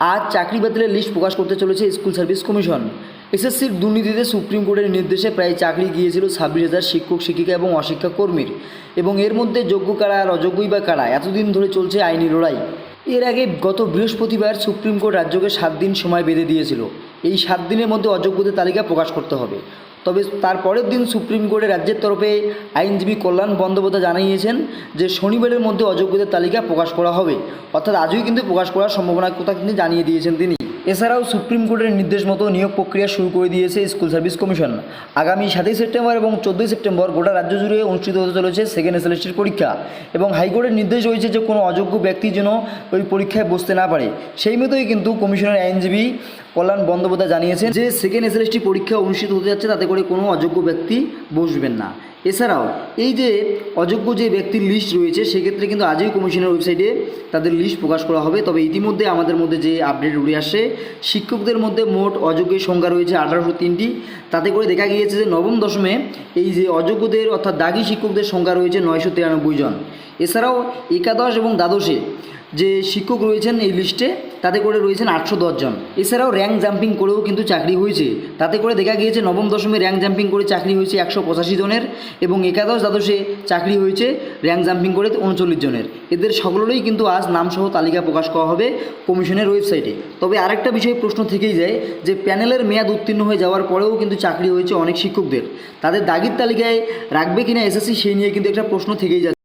আজ চাকরি বাতিলের লিস্ট প্রকাশ করতে চলেছে স্কুল সার্ভিস কমিশন এসএসসির দুর্নীতিতে সুপ্রিম কোর্টের নির্দেশে প্রায় চাকরি গিয়েছিল ছাব্বিশ হাজার শিক্ষক, শিক্ষিকা এবং অশিক্ষা কর্মীর। এবং এর মধ্যে যোগ্য কারা আর অযোগ্যই বা কারা, এতদিন ধরে চলছে আইনি লড়াই। এর আগে গত বৃহস্পতিবার সুপ্রিম কোর্ট রাজ্যকে সাত দিন সময় বেঁধে দিয়েছিল। এই সাত দিনের মধ্যে অযোগ্যদের তালিকা প্রকাশ করতে হবে। তবে তার পরের দিন সুপ্রিম কোর্টে রাজ্যের তরফে আইনজীবী কল্যাণ বন্দ্যোপাধ্যায় জানিয়েছেন যে শনিবারের মধ্যে অযোগ্যদের তালিকা প্রকাশ করা হবে। অর্থাৎ আজই কিন্তু প্রকাশ করার সম্ভাবনার কথা কিন্তু জানিয়ে দিয়েছেন তিনি। এছাড়াও সুপ্রিম কোর্টের নির্দেশ মতো নিয়োগ প্রক্রিয়া শুরু করে দিয়েছে স্কুল সার্ভিস কমিশন। আগামী সাতই সেপ্টেম্বর এবং চোদ্দোই সেপ্টেম্বর গোটা রাজ্য জুড়ে অনুষ্ঠিত হতে চলেছে সেকেন্ড এসএলএসটির পরীক্ষা এবং হাইকোর্টের নির্দেশ রয়েছে যে কোনো অযোগ্য ব্যক্তি যেন ওই পরীক্ষায় বসতে না পারে। সেই মতোই কিন্তু কমিশনের আইনজীবী কল্যাণ বন্দ্যোপাধ্যায় জানিয়েছেন যে সেকেন্ড এসএলএসটি পরীক্ষা অনুষ্ঠিত হতে যাচ্ছে, তাতে করে কোনো অযোগ্য ব্যক্তি বসবেন না। এছাড়াও, এই যে অযোগ্য যে ব্যক্তির লিস্ট রয়েছে, সেক্ষেত্রে কিন্তু আজই কমিশনের ওয়েবসাইটে তাদের লিস্ট প্রকাশ করা হবে। তবে ইতিমধ্যে আমাদের মধ্যে যে আপডেট উঠে আসছে শিক্ষকদের মধ্যে মোট অযোগ্যের সংখ্যা রয়েছে আঠারোশো তিনটি। তাতে করে দেখা গিয়েছে যে নবম দশমে এই যে অযোগ্যদের অর্থাৎ দাগি শিক্ষকদের সংখ্যা রয়েছে নয়শো তিরানব্বই জন। এছাড়াও একাদশ এবং দ্বাদশে যে শিক্ষক রয়েছেন এই লিস্টে তাতে করে রয়েছেন আটশো জন। এছাড়াও র্যাঙ্ক জাম্পিং করেও কিন্তু চাকরি হয়েছে। তাতে করে দেখা গিয়েছে নবম দশমে র্যাঙ্ক জাম্পিং করে চাকরি হয়েছে একশো পঁচাশি জনের এবং একাদশ দ্বাদশে চাকরি হয়েছে র্যাঙ্ক জাম্পিং করে উনচল্লিশ জনের। এদের সকলেরই কিন্তু আজ নামসহ তালিকা প্রকাশ করা হবে কমিশনের ওয়েবসাইটে। তবে আরেকটা বিষয়ে প্রশ্ন থেকেই যায় যে প্যানেলের মেয়াদ উত্তীর্ণ হয়ে যাওয়ার পরেও কিন্তু চাকরি হয়েছে অনেক শিক্ষকদের। তাদের দাগির তালিকায় রাখবে কিনা এসএসসি সেই নিয়ে কিন্তু একটা প্রশ্ন থেকেই যাচ্ছে।